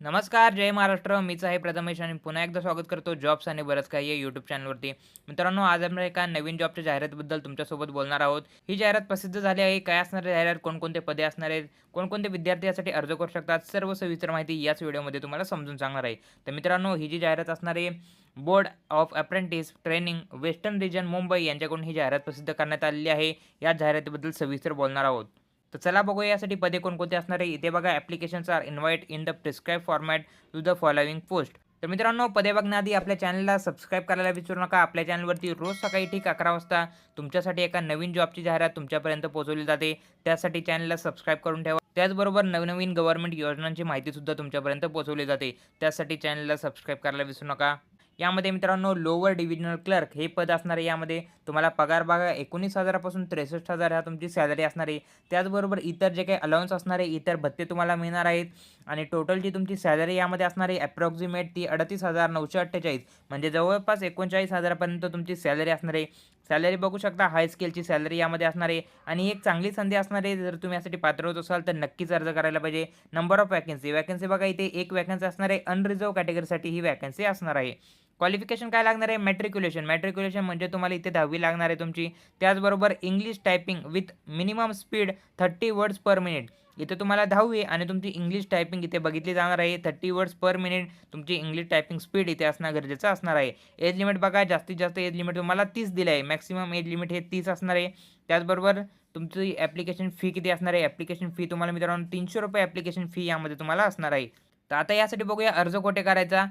नमस्कार जय महाराष्ट्र. मीच आहे प्रथमेश आणि पुन्हा एकदा स्वागत करतो जॉब्स आणि बरंच काही या यूट्यूब चॅनलवरती मित्रांनो आज आपण एका नवीन जॉबच्या जाहिरातीबद्दल तुमच्यासोबत बोलणार आहोत. ही जाहिरात प्रसिद्ध झाली आहे. काय असणार आहे जाहिरात? कोणकोणते पदे असणार आहेत? कोणकोणते विद्यार्थी यासाठी अर्ज करू शकतात? सर्व सविस्तर माहिती याच व्हिडिओमध्ये तुम्हाला समजून सांगणार आहे. तर मित्रांनो ही जी जाहिरात असणार आहे board of apprentice training western region Mumbai यांच्याकडून ही जाहिरात प्रसिद्ध करण्यात आलेली आहे. या जाहिरातीबद्दल सविस्तर बोलणार आहोत. तर चला बघूया यासाठी पदे कोणकोणते असणार आहे. इथे बघा applications are invite in the prescribe format to the following post तर मित्रांनो पदे बघण्याआधी आपल्या चॅनलला सबस्क्राईब करायला विसरू नका. आपल्या चॅनलवरती रोज सकाळी ठीक अकरा वाजता तुमच्यासाठी एका नवीन जॉबची जाहिरात तुमच्यापर्यंत पोहोचवली जाते. त्यासाठी चॅनलला सबस्क्राईब करून ठेवा. त्याचबरोबर नवनवीन गव्हर्नमेंट योजनांची माहितीसुद्धा तुमच्यापर्यंत पोहोचवली जाते. त्यासाठी चॅनलला सबस्क्राईब करायला विसरू नका. यामध्ये मित्रांनो लोअर डिव्हिजनल क्लर्क हे पद असणार आहे. यामध्ये तुम्हाला पगार बघा एकोणीस हजारापासून त्रेसष्ट हजार ह्या तुमची सॅलरी असणार आहे. त्याचबरोबर इतर जे काही अलाउन्स असणार आहे इतर भत्ते तुम्हाला मिळणार आहेत. आणि टोटल जी तुमची सॅलरी यामध्ये असणार आहे अप्रॉक्सिमेट ती अडतीस हजार नऊशे अठ्ठेचाळीस. म्हणजे जवळपास एकोणचाळीस हजारापर्यंत तुमची सॅलरी असणार आहे. सॅलरी बघू शकता हाय स्केलची सॅलरी यामध्ये असणार आहे आणि एक चांगली संधी असणार आहे जर तुम्ही यासाठी पात्र होत असाल तर नक्कीच अर्ज करायला पाहिजे. नंबर ऑफ वॅकन्सी वॅकन्सी बघा इथे एक वॅकन्सी असणार आहे अनरिझर्व कॅटेगरीसाठी ही वॅकन्सी असणार आहे. क्वालिफिकेशन काय लागणार आहे? मॅट्रिक्युलेशन मॅट्रिक्युलेशन म्हणजे तुम्हाला इथे दहावी लागणार आहे तुमची. त्याचबरोबर English typing with minimum speed thirty words per minute इथे तुम्हाला दहावी आणि तुमची इंग्लिश टायपिंग इथे बघितली जाणार आहे. थर्टी वर्ड्स पर मिनिट तुमची इंग्लिश टायपिंग स्पीड इथे असणं गरजेचं असणार आहे. एज लिमिट बघा जास्तीत जास्त एज लिमिट तुम्हाला तीस दिलं आहे मॅक्सिमम एज लिमिट हे तीस असणार आहे. त्याचबरोबर तुमची ॲप्लिकेशन फी किती असणार आहे? ॲप्लिकेशन फी तुम्हाला मित्रांनो तीनशे रुपये ॲप्लिकेशन फी यामध्ये तुम्हाला असणार आहे. तर आता यासाठी बघूया अर्ज कोठे करायचा.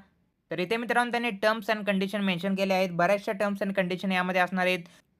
तर इथे मित्रांनो त्यांनी टर्म्स अँड कंडिशन मेन्शन केले आहेत. बऱ्याचशा टर्म्स अँड कंडिशन यामध्ये असणार आहेत.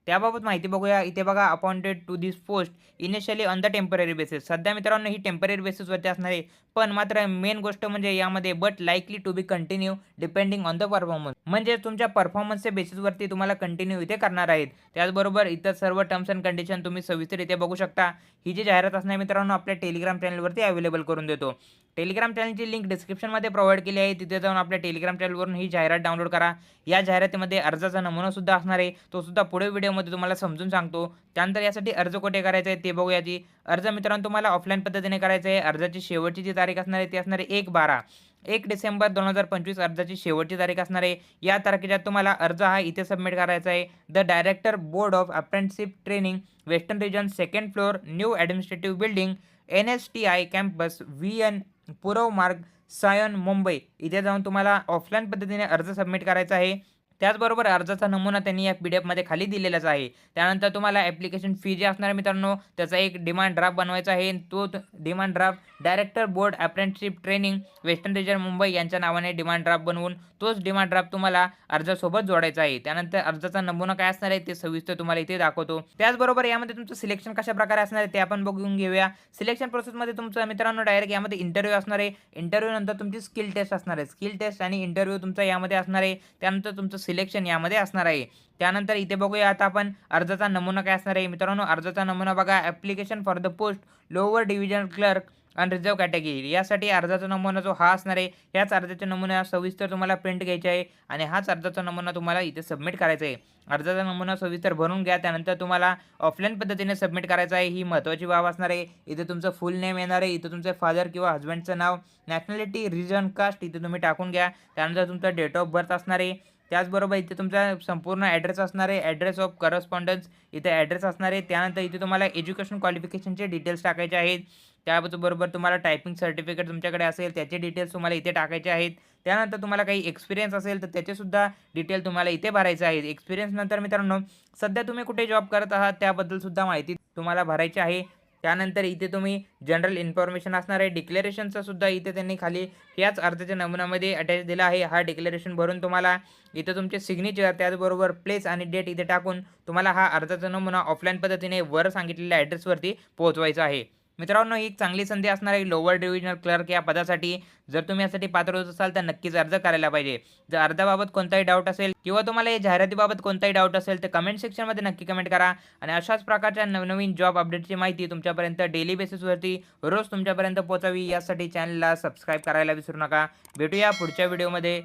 त्याबाबत माहिती बघूया. इथे बघा appointed to this post initially on the temporary basis सध्या मित्रांनो ही टेंपररी बेसिसवरती असणार आहे. पण मात्र मेन गोष्ट म्हणजे यामध्ये but likely to be continue depending on the performance म्हणजे तुमच्या परफॉर्मन्सच्या बेसिसवरती तुम्हाला कंटिन्यू इथे करणार आहेत. त्याचबरोबर इतर सर्व टर्म्स अँड कंडिशन तुम्ही सविस्तर इथे बघू शकता. ही जी जाहिरात असणार मित्रांनो आपल्या टेलिग्राम चॅनलवरती अवेलेबल करून देतो. टेलिग्राम चॅनलची लिंक डिस्क्रिप्शनमध्ये प्रोव्हाइड केली आहे. तिथे जाऊन आपल्या टेलिग्राम चॅनलवरून ही जाहिरात डाउनलोड करा. या जाहिरातीमध्ये अर्जाचा नमुना सुद्धा असणार आहे. तो सुद्धा पुढे व्हिडिओमध्ये तुम्हाला समजून सांगतो. त्यानंतर यासाठी अर्ज कुठे करायचा आहे ते बघूया जी अर्ज मित्रांनो तुम्हाला ऑफलाईन पद्धतीने करायचं आहे. अर्जाची शेवटची जी तारीख असणार आहे ती असणार आहे एक बारा. एक डिसेंबर दोन हजार पंचवीस अर्जाची शेवटची तारीख असणार आहे. या तारखेच्या तुम्हाला अर्ज हा इथे सबमिट करायचा आहे. The director board of apprenticeship training western region second floor new administrative building N S T I campus V N Purav Marg Sion Mumbai. इथे जाऊन तुम्हाला ऑफलाईन पद्धतीने अर्ज सबमिट करायचा आहे. त्याचबरोबर अर्जाचा नमुना त्यांनी या पी डी एफमध्ये खाली दिलेलाच आहे. त्यानंतर तुम्हाला ॲप्लिकेशन फी जे असणार आहे मित्रांनो त्याचा एक डिमांड ड्राफ्ट बनवायचा आहे. तो demand draft director board apprenticeship training western region Mumbai यांच्या नावाने डिमांड ड्राफ्ट बनवून तोच डिमांड ड्राफ्ट तुम्हाला अर्जासोबत जोडायचा आहे. त्यानंतर अर्जाचा नमुना काय असणार आहे ते सविस्तर तुम्हाला इथे दाखवतो. त्याचबरोबर यामध्ये तुमचं सिलेक्शन कशा प्रकारे असणार आहे ते आपण बघून घेऊया. सिलेक्शन प्रोसेसमध्ये तुमचं मित्रांनो डायरेक्ट यामध्ये इंटरव्ह्यू असणार आहे. इंटरव्ह्यू नंतर तुमची स्किल टेस्ट असणार आहे. स्किल टेस्ट आणि इंटरव्ह्यू तुमचा यामध्ये असणार आहे. त्यानंतर तुमचं सिलेक्शन यामध्ये असणार आहे. त्यानंतर इथे बघूया आता आपण अर्जाचा नमुना काय असणार आहे. मित्रांनो अर्जाचा नमुना बघा application for the post lower division clerk unreserved category यासाठी अर्जाचा नमुना जो हा असणार आहे याच अर्जाचा नमुना सविस्तर तुम्हाला प्रिंट घ्यायचा आहे आणि हाच अर्जाचा नमुना तुम्हाला इथे सबमिट करायचा आहे. अर्जाचा नमुना सविस्तर भरून घ्या त्यानंतर तुम्हाला ऑफलाईन पद्धतीने सबमिट करायचा आहे. ही महत्त्वाची बाब असणार आहे. इथे तुमचं फुल नेम येणार आहे. इथे तुमचं फादर किंवा हजबंडचं नाव नॅशनॅलिटी रिजन कास्ट इथे तुम्ही टाकून घ्या. त्यानंतर तुमचा डेट ऑफ बर्थ असणार आहे. त्याचबरोबर इथे तुमचा संपूर्ण ॲड्रेस असणार आहे. ॲड्रेस ऑफ करस्पॉन्डन्स इथे ॲड्रेस असणार आहे. त्यानंतर इथे तुम्हाला एज्युकेशन क्वालिफिकेशनचे डिटेल्स टाकायचे आहेत. त्याबरोबर तुम्हाला टायपिंग सर्टिफिकेट तुमच्याकडे असेल त्याचे डिटेल्स तुम्हाला इथे टाकायचे आहेत. त्यानंतर तुम्हाला काही एक्सपिरियन्स असेल तर त्याचेसुद्धा डिटेल तुम्हाला इथे भरायचे आहेत. एक्सपिरियन्स नंतर मित्रांनो सध्या तुम्ही कुठे जॉब करत आहात त्याबद्दलसुद्धा माहिती तुम्हाला भरायची आहे. त्यानंतर इथे तुम्ही जनरल इन्फॉर्मेशन असणार आहे. डिक्लेरेशनचा सुद्धा इथे त्यांनी खाली याच अर्जाच्या नमुनामध्ये अटॅच दिला आहे. हा डिक्लेरेशन भरून तुम्हाला इथे तुमचे सिग्नेचर त्याचबरोबर प्लेस आणि डेट इथे टाकून तुम्हाला हा अर्जाचा नमुना ऑफलाईन पद्धतीने वर सांगितलेल्या ॲड्रेसवरती पोहोचवायचा आहे. मित्रांनो ही एक चांगली संधी असणार आहे लोअर डिव्हिजनल क्लर्क या पदासाठी जर तुम्ही यासाठी पात्र होत असाल तर नक्कीच अर्ज करायला पाहिजे. जर अर्जाबाबत कोणताही डाऊट असेल किंवा तुम्हाला या जाहिरातीबाबत कोणताही डाऊट असेल तर कमेंट सेक्शनमध्ये नक्की कमेंट करा आणि अशाच प्रकारच्या नवनवीन जॉब अपडेटची माहिती तुमच्यापर्यंत डेली बेसिसवरती रोज तुमच्यापर्यंत पोहोचावी. यासाठी चॅनलला सबस्क्राईब करायला विसरू नका. भेटूया पुढच्या व्हिडिओमध्ये